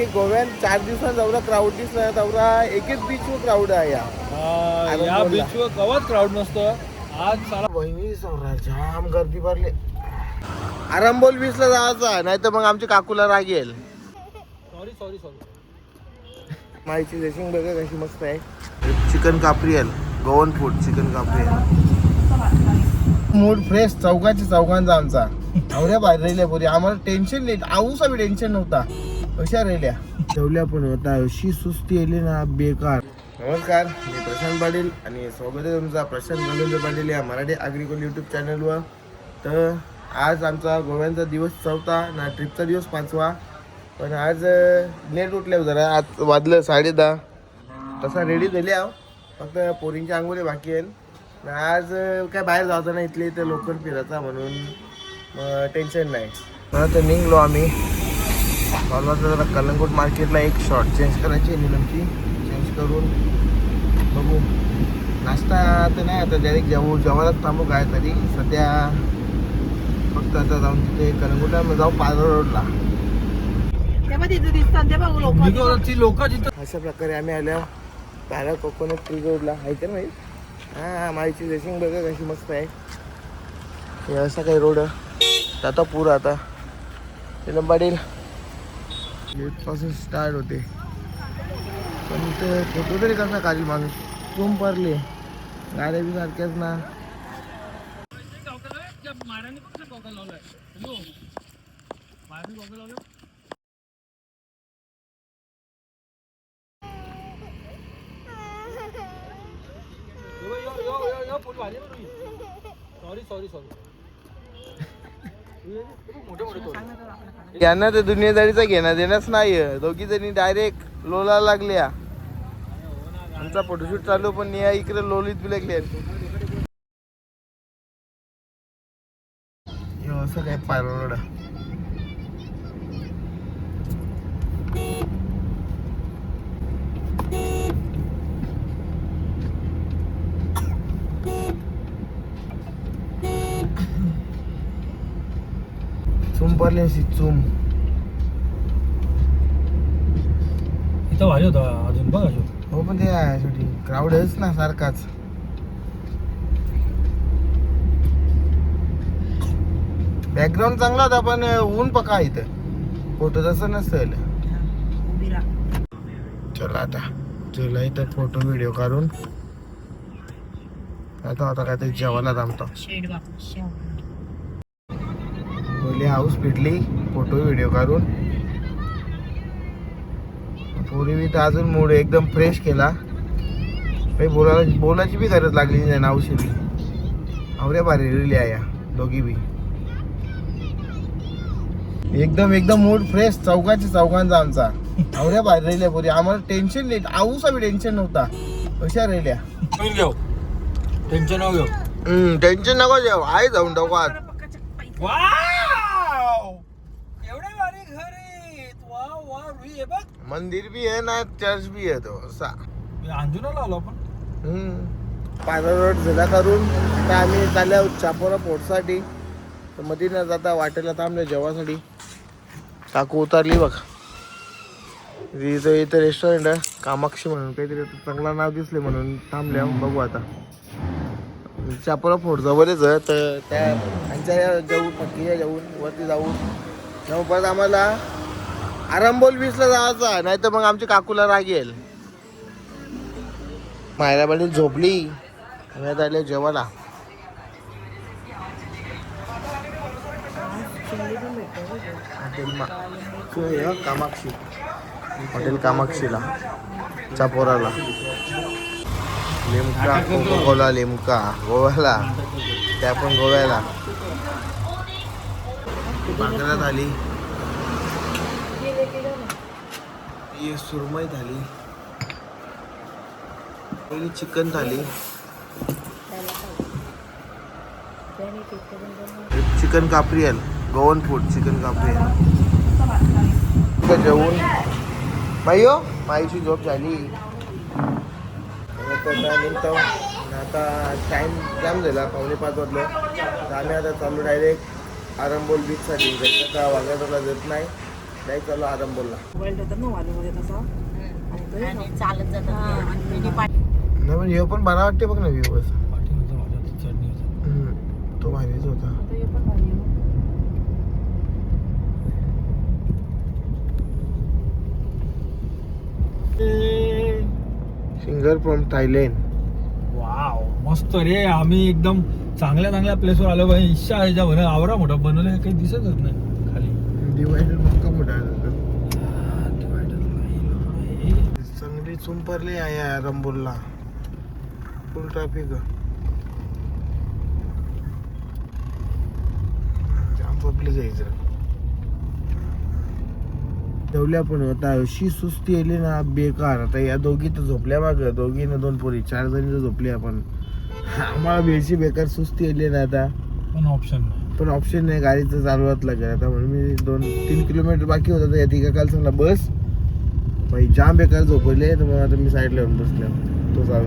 अख्खे गोव्यात चार दिवसात एवढा क्राऊड दिसला तेवढा एकच बीचवर क्राऊड आहे या. या आरंभोलला. बीचवर कवाच क्राऊड नसतं. आज साला बहिणी जाम गर्दी भरली. आरंबोल बीचला जायचा नाही तर मग आमच्या काकूला राग येईल. सॉरी सॉरी सॉरी माहिती ड्रेसिंग बघा कशी मस्त आहे. Chicken cafreal Goan food chicken cafreal mood fresh चौकाची चौकांचा आमचा. आवड्या बाहेर राहिल्या पोरी आम्हाला टेन्शन नाही आऊसा बी टेन्शन नव्हता. हुशार राहिल्या ठेवल्या पण होता अशी सुस्ती आली ना बेकार. नमस्कार मी प्रशांत पाटील आणि स्वागत आहे तुमचा प्रशांत गणेंद्र पाटील या मराठी अग्रिकल यूट्यूब चॅनलवर तर आज आमचा गोव्यांचा दिवस चौथा ना ट्रिपचा दिवस पाचवा. पण आज लेट उठल्या जरा आज वाजलं साडे दहा. तसा रेडी झाली आहो. फक्त पोरींच्या आंघोळी बाकी आहे. आज काय बाहेर जायचं नाही इथले इथे लोकल फिरायचा म्हणून टेन्शन नाही. हा तर निघलो आम्ही. मला तर जरा कलंगूट मार्केटला एक शॉर्ट चेंज करायची आहे नीलमची. चेंज करून बघू. नाश्ता तर नाही आता डायरेक्ट जेवू जेवायलाच थांबू काय तरी. सध्या फक्त आता जाऊन तिथे कलंगूटला जाऊ पायरोड रोडला. लोक. अशा प्रकारे आम्ही आलो पॅरा कोकोनट ट्री रोडला आहे का नाही? हां माहिती ड्रेसिंग बघा कशी मस्त आहे. असा काही रोड जाता पूर आता. त्याला पाटील. गेटपासून स्टार्ट होते पण ते फोटो तरी कसा काढील माणूस कोण पडले गाड्या बी सारख्याच ना सॉरी सॉरी सॉरी यांना तर दुनियादारीचा घेणं देणंच नाही दोघी जणी डायरेक्ट लोला लागल्या. आमचा फोटोशूट चालू पण या इकडे लोलीत बिलकले असं काय पायरोड चूम पडले अशी चूम. इथं भारी होता अजून बघ अजून हो पण ते शेवटी क्राऊडच ना सारखाच. बॅकग्राऊंड चांगला होता पण ऊन पका इथं. फोटो तसं नसेल. चला आता. चला इथं फोटो व्हिडिओ काढून. आता आता काय तरी जेवायला थांबतो. बोलली हाऊस पिटली फोटो व्हिडिओ काढून. पोरी बी तर अजून मूड एकदम फ्रेश केला. काही बोलायला बोलायची बी गरज लागली नाही नावशी बी. आवऱ्या भारी रिली आहे या दोघी बी. एकदम एकदम मूड फ्रेश चौकाची चौकांचा आमचा. आवऱ्या भारी राहिल्या पोरी. आम्हाला टेन्शन नाही. आऊसा बी टेन्शन नव्हता. कशा घेऊ. टेन्शन नको घेऊ. टेन्शन नको जेव आहे जाऊन टाकू आज वाव एवढे भारी घर आहेत वा वा रुई आहे बघ मंदिर बी आहे ना चर्च बी आहे तो असा अंजुनाला आलो आपण. पायरा रोड झाला करून आता आम्ही चालल्या चापोरा पोटसाठी तर मध्ये न जाता वाटेला थांबले जेवासाठी. काकू उतरली बघ. इथं इथं रेस्टॉरंट आहे. कामाक्षी म्हणून काहीतरी चांगला नाव दिसले म्हणून थांबले बघू आता. चापोरा फोड जवळच आहे. तर त्या त्यांच्या जाऊ पक्की जाऊन वरती जाऊन परत आम्हाला आरंबोल बीचला जायचा नाही तर मग आमच्या काकूला राग येईल. मायरा पाटील झोपली. वेळात आले जेवायला. हॉटेल कामाक्षी हॉटेल कामाक्षीला. चापोराला. लिमका कोला लिमका गोव्याला. त्या पण गोव्याला. बांगड्यात झाली ही सुरमई झाली पहिली चिकन थाली. Chicken cafreal Goan food chicken cafreal जेवून. बाई हो माईची झोप झाली. आता निघतो? आता टाईम जाम झाला पावणे पाच वाजलं. तर आम्ही आता चालू डायरेक्ट आरंबोल बीचसाठी जायचं का वागायला जात नाही नाही चालू आराम बोलला. मोबाईल ठेवतात ना वारीमध्ये तसा. आणि चालत जातात नाही पण हे पण बरा वाटते बघ ना व्ह्यू. हम्म, तो भारीच होता. सिंगर फ्रॉम थायलंड वाव मस्त रे. आम्ही एकदम चांगल्या चांगल्या प्लेसवर आलो पाहिजे इच्छा आहे ज्या आवरा मोठा. बनवलं काही दिसतच नाही खाली. डिवायडर पक्का मोठा आहे. हा, divider आहे. चांगली चुंपरली आहे या रंबोलला. फुल ट्रॅफिक जाम पब्लिक आहे इकडं. ठेवल्या पण आता अशी सुस्ती आली ना बेकार. आता या दोघी तर झोपल्या माग. दोघी ना दोन पोरी चार जणी तर झोपली आपण. आम्हाला बेशी बेकार सुस्ती आली ना आता. पण ऑप्शन नाही. पण ऑप्शन नाही गाडीचं चालवत लागेल आता म्हणून मी दोन तीन किलोमीटर बाकी होता तर या तिघा काल सांगला बस भाई जाम बेकार झोपले तर मग आता मी साईड लावून बसल्या. तो जाऊ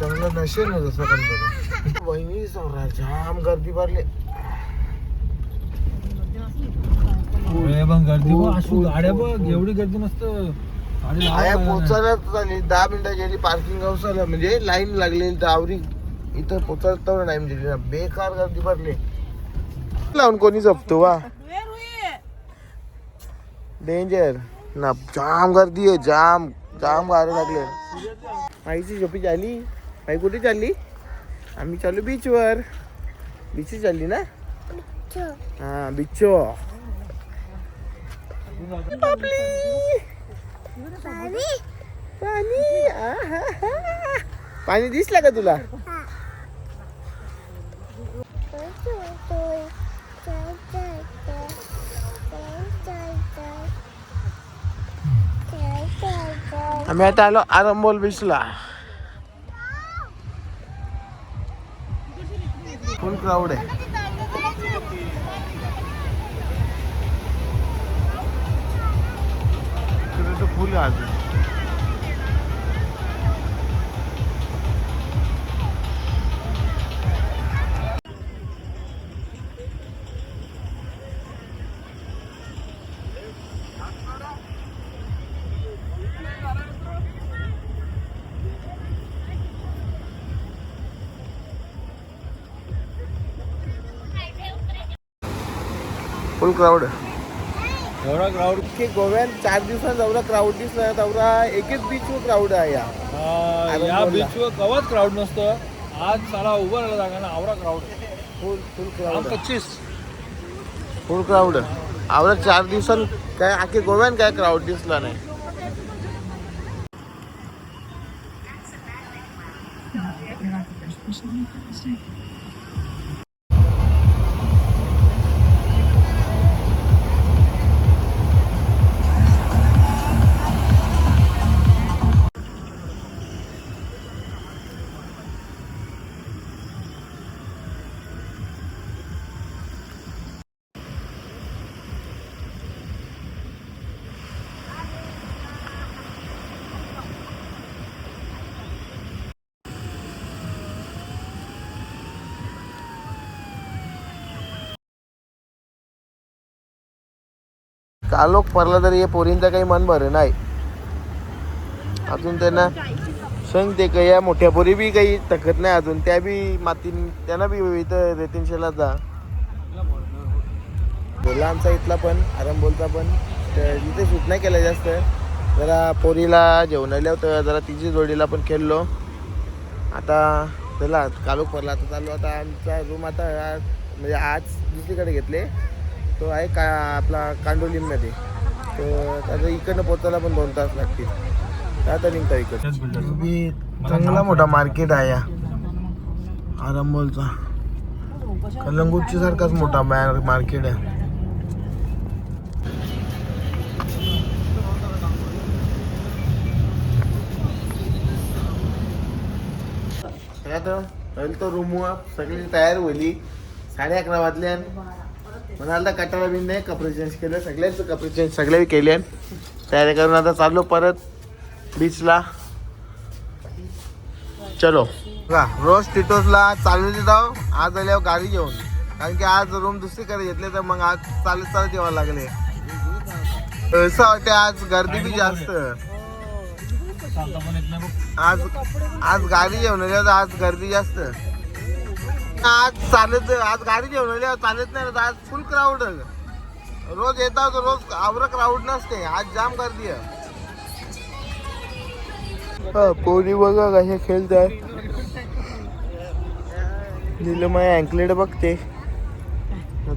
चांगलं नसेल ना जसं पण तरी वहिनी सौरा जाम गर्दी भरली. गर्दी बघ बघ. एवढी गर्दी नसतं. पोचायला झाली. दहा मिनिटं गेली पार्किंग हाऊसला म्हणजे लाईन लागलेली तर आवरी इथं पोचायला तर टाइम दिली ना. बेकार गर्दी भरली. लावून कोणी जपतो वा. डेंजर ना जाम गर्दी आहे जाम जाम गारे लागले आईची झोपी झाली. आई कुठे चालली? आम्ही चालू बीचवर बीच चालली ना? हा आहाहा. पाणी? दिसला का तुला? आम्ही आता आलो आरंबोल बीचला फुल क्राऊड आहे. फुल आज फुल क्राऊड एवढा क्राऊड की गोव्यात चार दिवसात जेवढा क्राऊड दिसला तेवढा एकच बीचवर क्राऊड आहे या. या बोलला. बीचवर कवाच क्राऊड नसतं. आज साला उभं राहिला जागा ना आवडा क्राऊड फुल फुल क्राऊड पच्चीस. फुल क्राऊड आवडा चार दिवसात काय आखे गोव्यात काय क्राऊड दिसला नाही. कालोख पडला तरी हे पोरींचं काही मन बरं नाही. अजून त्यांना सांगते ते काही या मोठ्या पोरी बी काही तकत नाही अजून. त्या बी मातीन त्यांना बी इथं रेतीनशेला जा. बोला आमचा इथला पण आरंबोलचा पण. तर इथे शूट नाही केलं जास्त. जरा पोरीला जेवणाला होतं जरा तिची जोडीला पण खेळलो. आता चला कालोख पडला आता चालू आता आमचा रूम आता आज म्हणजे आज दुसरीकडे घेतले. तो आहे का आपला कांडोलीमध्ये तर आता इकडनं पोचायला पण दोन तास लागतील. तर आता निघता इकडं. चांगला मोठा मार्केट आहे या. आरंबोलचा कलंगूटची सारखाच मोठा मार्केट आहे. आता पहिले तो रूम सगळी तयार होली साडे अकरा वाजल्यान म्हणाल कटाळा बिन नाही कपडे चेंज केले सगळ्यांचं कपडे चेंज सगळे केले तयारी करून आता चाललो परत बीचला चलो. का रोज टिटोसला चालू जाऊ आज आल्यावर गाडी घेऊन. कारण की आज रूम दुसरीकडे घेतले तर मग आज चालत चालत यावं लागले. असं वाटते आज गर्दी बी जास्त. आज आज गाडी जेवण आज गर्दी जास्त. आज चालत आज गाडी जेवण चालत नाही ना, आज फुल क्राऊड रोज येतात तर रोज आवरं क्राऊड नसते. आज जाम गर्दी आहे. पोरी बघा कशा खेळतात दिलं निलमय अँकलेट बघते.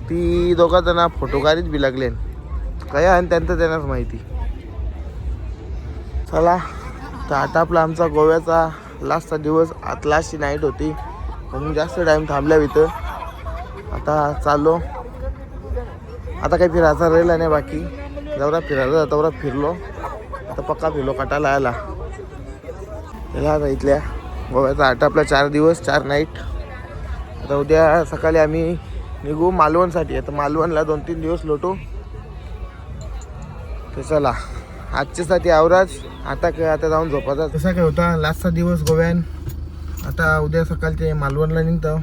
ती दोघा जण फोटो काढीत बी लागले. काय आणि त्यांचं त्यांनाच माहिती. चला तर आता आपला आमचा गोव्याचा लास्टचा दिवस आज लास्टची नाईट होती. म्हणून जास्त टाईम थांबल्या इथं. आता चाललो. आता काही फिरायचा राहिला नाही बाकी. जेवढा फिरायला तेवढा फिरलो. आता पक्का फिरलो कटाला आला याला इथल्या. गोव्याचा आठ आपला चार दिवस चार नाईट आता उद्या सकाळी आम्ही निघू मालवणसाठी. आता मालवणला दोन तीन दिवस लोटू. तर चला. आजच्यासाठी आवराज. आता काय आता जाऊन झोपाचा तसा काय होता? लास्टचा दिवस गोव्यान? आता उद्या सकाळचे मालवणला निघतो.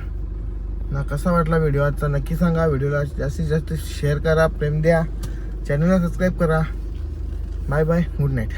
ना कसा वाटला व्हिडिओ आजचा? नक्की सांगा. व्हिडिओला जास्तीत जास्त शेअर करा प्रेम द्या. चॅनलला सबस्क्राईब करा. Bye bye good night